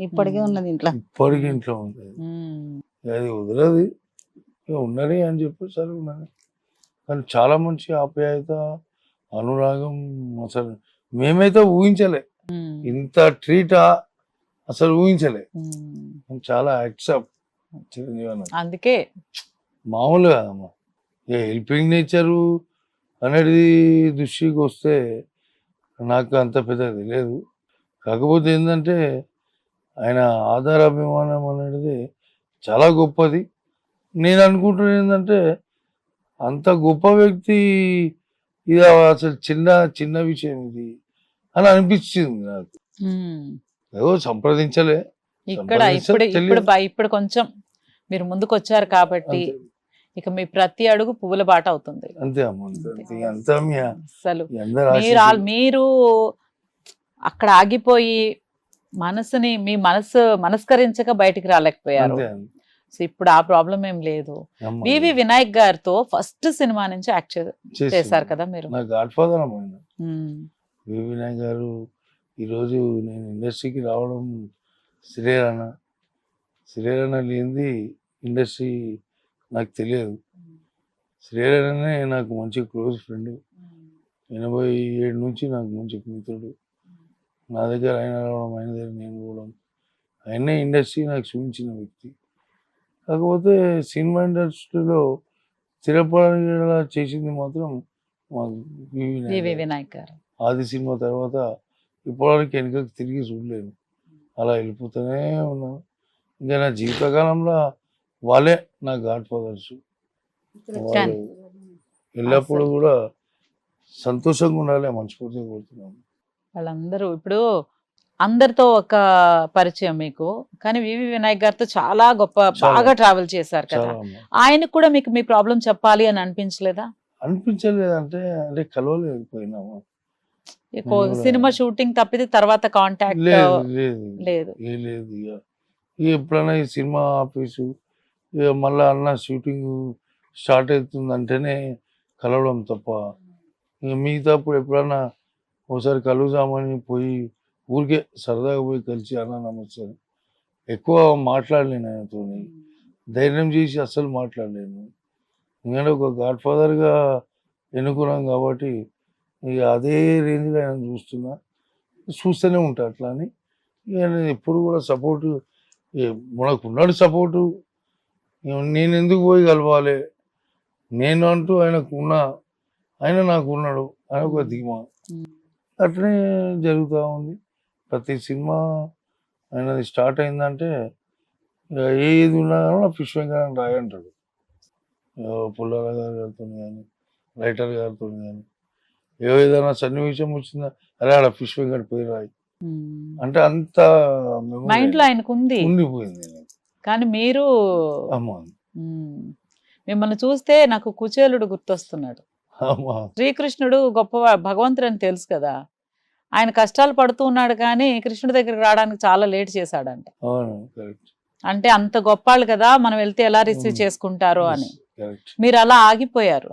ఇప్పటికే ఉన్నది ఇంట్లో. ఇప్పటికి ఇంట్లో ఉంది. అది వదలదు. ఇక ఉన్నది అని చెప్పి సరే ఉన్నది. కానీ చాలా మంచి ఆప్యాయత అనురాగం అసలు మేమైతే ఊహించలే. ఇంత ట్రీటా అసలు ఊహించలే. చాలా యాక్సెప్ట్ అందుకే. మామూలు కాదమ్మా. ఇక హెల్పింగ్ నేచరు అనేది దృష్టికి వస్తే నాకు అంత పెద్ద తెలియదు. కాకపోతే ఏంటంటే ఆయన ఆధారాభిమానం అనేది చాలా గొప్పది నేను అనుకుంటున్నాను ఏంటంటే అంత గొప్ప వ్యక్తి ఇది అసలు చిన్న చిన్న విషయం ఇది అని అనిపించింది నాకు. ఏదో సంప్రదించలే ఇక్కడ ఇప్పుడు. ఇప్పుడు కొంచెం మీరు ముందుకు వచ్చారు కాబట్టి. ఇక మీ ప్రతి అడుగు పువ్వుల బాట అవుతుంది అసలు మీరు. మీరు అక్కడ ఆగిపోయి మనసుని మీ మనసు మనస్కరించక బయటికి రాలేకపోయారు. సో ఇప్పుడు ఆ ప్రాబ్లం ఏం లేదు. వివి వినాయక్ గారితో ఫస్ట్ సినిమా నుంచి యాక్ట్. చేశారు కదా మీరు? వినాయక్ గారు ఈరోజు నేను ఇండస్ట్రీకి రావడం శ్రీరణ శ్రీరణ లేనిది ఇండస్ట్రీ నాకు తెలియదు. శ్రీరణనే నాకు మంచి క్లోజ్ ఫ్రెండ్. ఎనభై ఏడు నుంచి నాకు మంచి మిత్రుడు. నా దగ్గర ఆయన రావడం ఆయన దగ్గర నేను పోవడం ఆయనే ఇండస్ట్రీ నాకు చూపించిన వ్యక్తి. కాకపోతే సినిమా ఇండస్ట్రీలో స్థిరపడేలా చేసింది మాత్రం వినాయక్ గారు. ఆది సినిమా తర్వాత ఇప్పటివరకు వెనుకకు తిరిగి చూడలేను అలా వెళ్ళిపోతూనే ఉన్నాను. ఇంకా నా జీవితకాలంలో వాళ్ళే నా గాడ్ ఫాదర్స్ వాళ్ళు ఎల్లప్పుడూ కూడా సంతోషంగా ఉండాలి మనస్ఫూర్తిగా కోరుతున్నాను. వాళ్ళందరూ ఇప్పుడు అందరితో ఒక పరిచయం మీకు. కానీ వివి వినాయక్ గారితో చాలా గొప్ప. బాగా ట్రావెల్ చేశారు కదా. ఆయనకు కూడా మీకు మీ ప్రాబ్లం చెప్పాలి అని అనిపించలేదా? అనిపించలేదంటే అంటే కలవలేకపోయినాము సినిమా షూటింగ్ తప్పితే తర్వాత కాంటాక్ట్ లేదు లేదు. ఎప్పుడైనా ఈ సినిమా ఆఫీసు మళ్ళా అన్న షూటింగ్ స్టార్ట్ అవుతుందంటేనే కలవడం తప్ప. మిగతాప్పుడు ఎప్పుడన్నా ఒకసారి కలుగుదామని పోయి ఊరికే సరదాగా పోయి కలిసి అన్న నమస్తే ఎక్కువ మాట్లాడలేను ఆయనతో ధైర్యం చేసి అస్సలు మాట్లాడలేను ఎందుకంటే ఒక గాడ్ ఫాదర్గా ఎన్నుకున్నాం కాబట్టి ఇక అదే రేంజ్లో ఆయన చూస్తున్నా. చూస్తూనే ఉంటా అట్లా అని ఇక నేను ఎప్పుడు కూడా సపోర్టు మనకు ఉన్నాడు సపోర్టు. నేను ఎందుకు పోయి కలవాలి? నేను అంటూ ఆయనకు ఉన్నా. ఆయన నాకు ఉన్నాడు. ఆయన ఒక ధీమా. అట్లనే జరుగుతూ ఉంది. ప్రతి సినిమా ఆయనది స్టార్ట్ అయిందంటే ఏది ఉన్నా కానీ ఫిష్ వెంకట రాయి అంటాడు. ఇక పుల్లారావు గారి గారితో కానీ రైటర్ గారితో కానీ ఏ ఏదైనా సన్నివేశం వచ్చిందా అరే ఆడ ఫిష్ వెంకట పోయి రాయి. అంటే అంత memory మైండ్లో ఆయనకు ఉంది ఉండిపోయింది. కానీ మీరు. మిమ్మల్ని చూస్తే నాకు కుచేలుడు గుర్తొస్తున్నాడు. శ్రీకృష్ణుడు గొప్ప భగవంతుడు అని తెలుసు కదా. ఆయన కష్టాలు పడుతూ ఉన్నాడు కానీ కృష్ణుడి దగ్గరికి రావడానికి చాలా లేట్ చేశాడంట. అంటే అంత గొప్పాళ్ళు కదా మనం వెళ్తే ఎలా రిసీవ్. చేసుకుంటారో అని. మీరు అలా ఆగిపోయారు.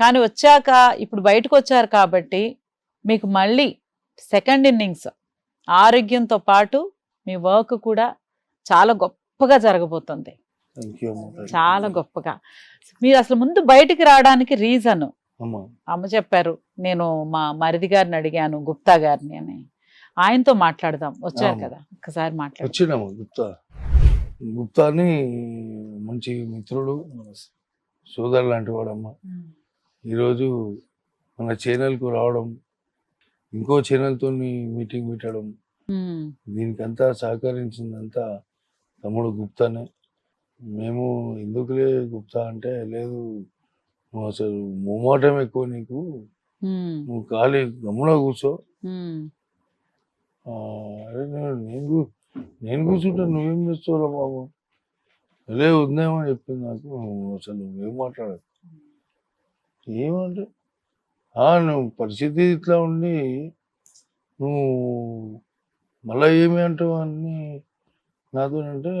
కానీ వచ్చాక ఇప్పుడు బయటకు వచ్చారు కాబట్టి మీకు మళ్ళీ సెకండ్ ఇన్నింగ్స్. ఆరోగ్యంతో పాటు మీ వర్క్ కూడా చాలా గొప్పగా జరగబోతుంది. చాలా గొప్పగా. మీరు అసలు ముందు బయటికి రావడానికి రీజన్ అమ్మా. చెప్పారు నేను మా మరిది గారిని అడిగాను గుప్తా గారిని అని. ఆయనతో మాట్లాడదాం. వచ్చారు. కదా? ఒక్కసారి మాట్లాడు. వచ్చినాము గుప్తా. గుప్తాని మంచి మిత్రుడు సోదరు లాంటి వాడమ్మా ఈరోజు మన ఛానల్కు రావడం ఇంకో ఛానల్తో మీటింగ్ పెట్టడం దీనికంతా సహకరించిందంతా తమ్ముడు గుప్తానే. మేము ఎందుకులే గుప్తా అంటే లేదు నువ్వు అసలు మొమాటం ఎక్కువ నీకు. నువ్వు ఖాళీ గమ్మున కూర్చో. అరే నేను నేను నేను కూర్చుంటా నువ్వేం చేస్తావురా బాబు? లే ఉందేమో చెప్పింది నాకు. అసలు నువ్వేం మాట్లాడదు ఏమంటే నువ్వు పరిస్థితి ఇట్లా ఉండి నువ్వు మళ్ళీ ఏమి అంటావు అని నాతో అంటే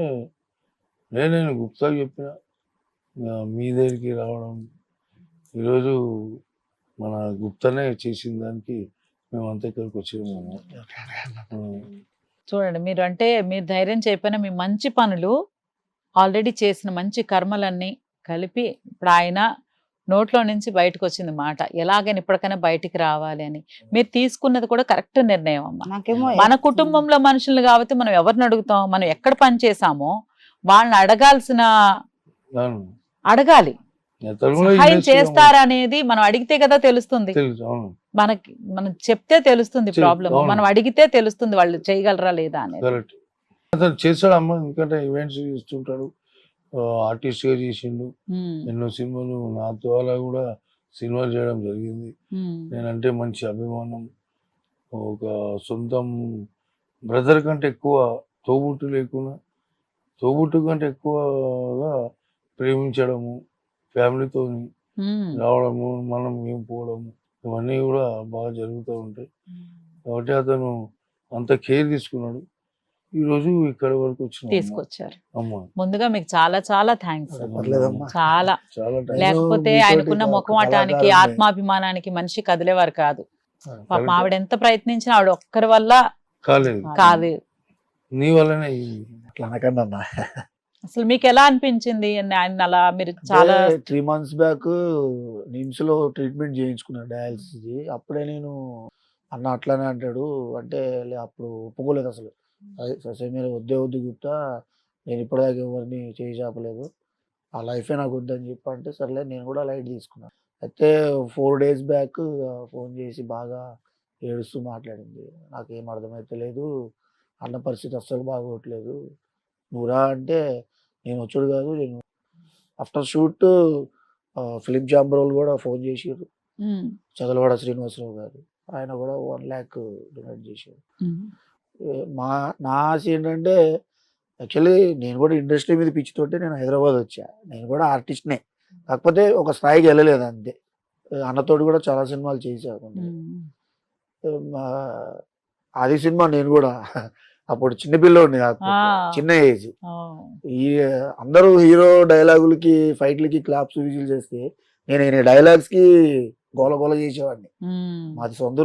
నేను గుప్తాకి చెప్పిన మీ దగ్గరికి రావడం ఈరోజు మన గుప్తానే చేసిన దానికి మేము అంతా ఇక్కడికి వచ్చాము. చూడండి మీరు అంటే మీరు ధైర్యం చెప్పిన మీ మంచి పనులు ఆల్రెడీ చేసిన మంచి కర్మలన్నీ కలిపి ఇప్పుడు ఆయన నోట్లో నుంచి బయటకు వచ్చింది మాట. ఎలాగైనా ఇప్పటికైనా బయటికి రావాలి అని. మీరు తీసుకున్నది కూడా కరెక్ట్ నిర్ణయం అమ్మా. మన కుటుంబంలో మనుషులు కాబట్టి మనం ఎవరిని అడుగుతాం? మనం ఎక్కడ పని చేసామో వాళ్ళని అడగాల్సిన. అడగాలి. సహాయం industry లో చేస్తారా అనేది మనం అడిగితే కదా తెలుస్తుంది. మనకి మనం చెప్తే తెలుస్తుంది ప్రాబ్లం. మనం అడిగితే తెలుస్తుంది వాళ్ళు చేయగలరా లేదా అనేది. అతను చేస్తాడు అమ్మ ఎందుకంటే ఈవెంట్స్ చేస్తుంటాడు. ఆర్టిస్ట్గా చేసిండు. ఎన్నో సినిమాలు నా ద్వారా కూడా సినిమాలు చేయడం జరిగింది. నేనంటే మంచి అభిమానం. ఒక సొంతం బ్రదర్ కంటే ఎక్కువ తోబుట్టు లేకుండా తోబుట్టు కంటే ఎక్కువగా ప్రేమించడము ఫ్యామిలీతో. రావడము మనం ఏం పోవడము ఇవన్నీ కూడా బాగా జరుగుతూ ఉంటాయి. కాబట్టి అతను అంత కేర్ తీసుకున్నాడు. ఈ రోజు ఇక్కడ వరకు వచ్చిన తీసుకొచ్చారు. అమ్మ. ముందుగా మీకు చాలా చాలా థ్యాంక్స్. చాలా. లేకపోతే ఆయనకున్న ముఖమాటానికి. ఆత్మాభిమానానికి మనిషి కదిలేవారు కాదు. పాపం. ఆవిడ ఎంత ప్రయత్నించినా ఆవిడ ఒక్కరి వల్ల కాలేదు. కాదు నీ వల్లనే. అట్లా అనకండి అన్న. అసలు మీకు ఎలా అనిపించింది? ఆయన అలా మీరు చాలా త్రీ మంత్స్ బ్యాక్ నిమ్స్లో ట్రీట్మెంట్ చేయించుకున్నాను డయాలసిస్ అప్పుడే నేను అన్న అట్లానే అంటాడు. అంటే అప్పుడు ఒప్పుకోలేదు అసలు. అదే మీరు వద్దే వద్దు గుప్తా నేను ఇప్పటిదాకా ఎవరిని చేయి చాపలేదు. ఆ లైఫే నాకు వద్దని చెప్పి అంటే సర్లే నేను కూడా లైట్ తీసుకున్నాను అయితే ఫోర్ డేస్ బ్యాక్ ఫోన్ చేసి బాగా ఏడుస్తూ మాట్లాడింది. నాకేం అర్థమైతే లేదు. అన్న పరిస్థితి అస్సలు బాగోట్లేదు. నువ్వురా అంటే నేను వచ్చాడు కాదు నేను ఆఫ్టర్ షూట్ ఫిలిం వాళ్ళు కూడా ఫోన్ చేసారు చదలవాడ శ్రీనివాసరావు గారు. ఆయన కూడా వన్ ల్యాక్ డొనేట్ చేశారు. మా నా ఆశ ఏంటంటే యాక్చువల్లీ నేను కూడా ఇండస్ట్రీ మీద పిచ్చితోటి నేను హైదరాబాద్ వచ్చా. నేను కూడా ఆర్టిస్ట్నే. కాకపోతే ఒక స్థాయికి వెళ్ళలేదు అంతే. అన్నతోటి కూడా చాలా సినిమాలు చేశాను ఆది సినిమా నేను కూడా అప్పుడు చిన్న పిల్లోడిని కాకపోతే ఆ. చిన్న ఏజ్. ఈ అందరూ హీరో డైలాగులకి ఫైట్లకి క్లాప్స్ విజిల్ చేస్తే నేను డైలాగ్స్కి గోల గోల చేసేవాడిని. మాది సొంత